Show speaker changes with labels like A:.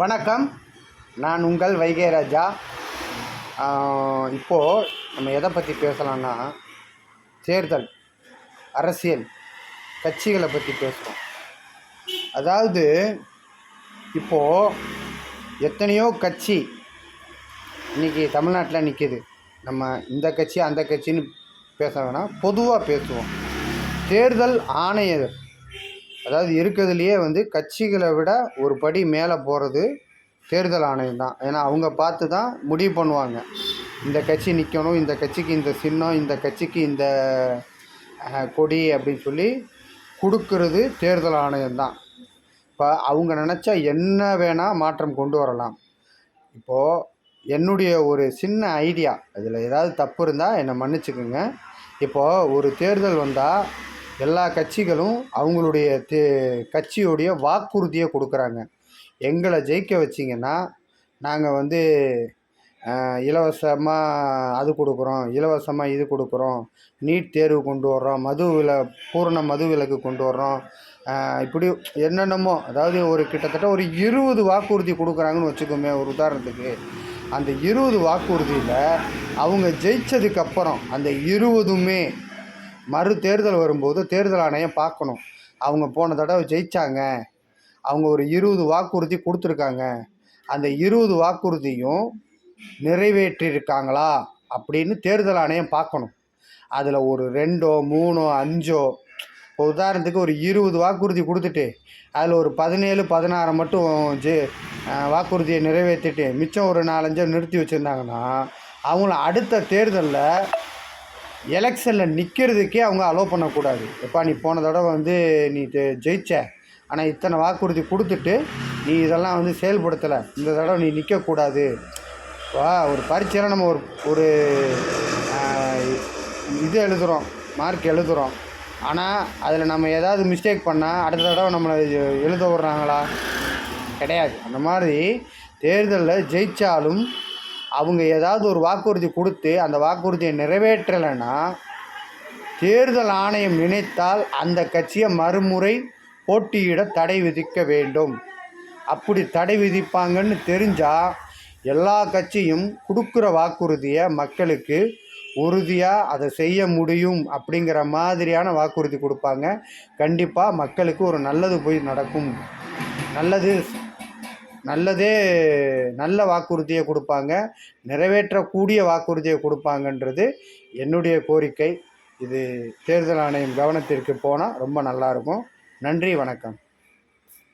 A: வணக்கம். நான் உங்கள் வைகை ராஜா இப்போது நம்ம எதை பற்றி பேசலாம்னா தேர்தல் அரசியல் கட்சிகளை பற்றி பேசுகிறோம் அதாவது இப்போது எத்தனையோ கட்சி இன்றைக்கி தமிழ்நாட்டில் நிற்கிது நம்ம இந்த கட்சி அந்த கட்சின்னு பேச வேணாம். பொதுவாக பேசுவோம். தேர்தல் ஆணையர் அதாவது இருக்கிறதுலையே வந்து கட்சிகளை விட ஒரு படி மேலே போகிறது தேர்தல் ஆணையம் தான். ஏன்னா அவங்க பார்த்து தான் முடிவு பண்ணுவாங்க. இந்த கட்சி நிற்கணும் இந்த கட்சிக்கு இந்த சின்னம் இந்த கட்சிக்கு இந்த கொடி அப்படின்னு சொல்லி கொடுக்கறது தேர்தல் ஆணையம் தான். இப்போ அவங்க நினச்சா என்ன வேணால் மாற்றம் கொண்டு வரலாம். இப்போது என்னுடைய ஒரு சின்ன ஐடியா அதில் ஏதாவது தப்பு இருந்தால் என்னை மன்னிச்சுக்கோங்க. இப்போது ஒரு தேர்தல் வந்தால் எல்லா கட்சிகளும் அவங்களுடைய தே கட்சியுடைய வாக்குறுதியை கொடுக்குறாங்க. எங்களை ஜெயிக்க வச்சிங்கன்னா நாங்கள் வந்து இலவசமாக அது கொடுக்குறோம் இலவசமாக இது கொடுக்குறோம் நீட் தேர்வு கொண்டு வர்றோம் மது வில பூரண மது விலக்கு கொண்டு வர்றோம் இப்படி என்னென்னமோ அதாவது ஒரு கிட்டத்தட்ட ஒரு இருபது வாக்குறுதி கொடுக்குறாங்கன்னு வச்சுக்கோமே ஒரு உதாரணத்துக்கு. அந்த இருபது வாக்குறுதியில் அவங்க ஜெயிச்சதுக்கப்புறம் அந்த இருபதுமே மறு தேர்தல் வரும்போது தேர்தல் ஆணையம் பார்க்கணும். அவங்க போன தடவை ஜெயித்தாங்க அவங்க ஒரு இருபது வாக்குறுதி கொடுத்துருக்காங்க. அந்த இருபது வாக்குறுதியும் நிறைவேற்றியிருக்காங்களா அப்படின்னு தேர்தல் ஆணையம் பார்க்கணும். அதில் ஒரு ரெண்டோ மூணோ அஞ்சோ உதாரணத்துக்கு ஒரு இருபது வாக்குறுதி கொடுத்துட்டு அதில் ஒரு பதினேழு பதினாறு மட்டும் ஜெ வாக்குறுதியை நிறைவேற்றிட்டு மிச்சம் ஒரு நாலஞ்சோ நிறுத்தி வச்சுருந்தாங்கன்னா அவங்கள அடுத்த தேர்தலில் எலெக்ஷனில் நிற்கிறதுக்கே அவங்க அலோவ் பண்ணக்கூடாது. எப்பா நீ போன தடவை வந்து நீ ஜெ- ஜெயிச்ச. ஆனால் இத்தனை வாக்குறுதி கொடுத்துட்டு நீ இதெல்லாம் வந்து செயல்படுத்தலை. இந்த தடவை நீ நிற்கக்கூடாது வா ஒரு பரீட்சையில் நம்ம ஒரு ஒரு இது எழுதுகிறோம் மார்க் எழுதுகிறோம் ஆனால் அதில் நம்ம ஏதாவது மிஸ்டேக் பண்ணால் அடுத்த தடவை நம்மளை எழுத விட்றாங்களா? கிடையாது. அந்த மாதிரி தேர்தலில் ஜெயித்தாலும் அவங்க ஏதாவது ஒரு வாக்குறுதி கொடுத்து அந்த வாக்குறுதியை நிறைவேற்றலைன்னா தேர்தல் ஆணையம் நினைத்தால் அந்த கட்சியை மறுமுறை போட்டியிட தடை விதிக்க வேண்டும். அப்படி தடை விதிப்பாங்கன்னு தெரிஞ்சால் எல்லா கட்சியும் கொடுக்குற வாக்குறுதியை மக்களுக்கு உறுதியாக அதை செய்ய முடியும் அப்படிங்கிற மாதிரியான வாக்குறுதி கொடுப்பாங்க. கண்டிப்பாக மக்களுக்கு ஒரு நல்லது போய் நடக்கும். நல்லது நல்லதே நல்ல வாக்குறுதியை கொடுப்பாங்க. நிறைவேற்றக்கூடிய வாக்குறுதியை கொடுப்பாங்கன்றது என்னுடைய கோரிக்கை. இது தேர்தல் ஆணையம் கவனத்திற்கு போனால் ரொம்ப நல்லாயிருக்கும் நன்றி வணக்கம்.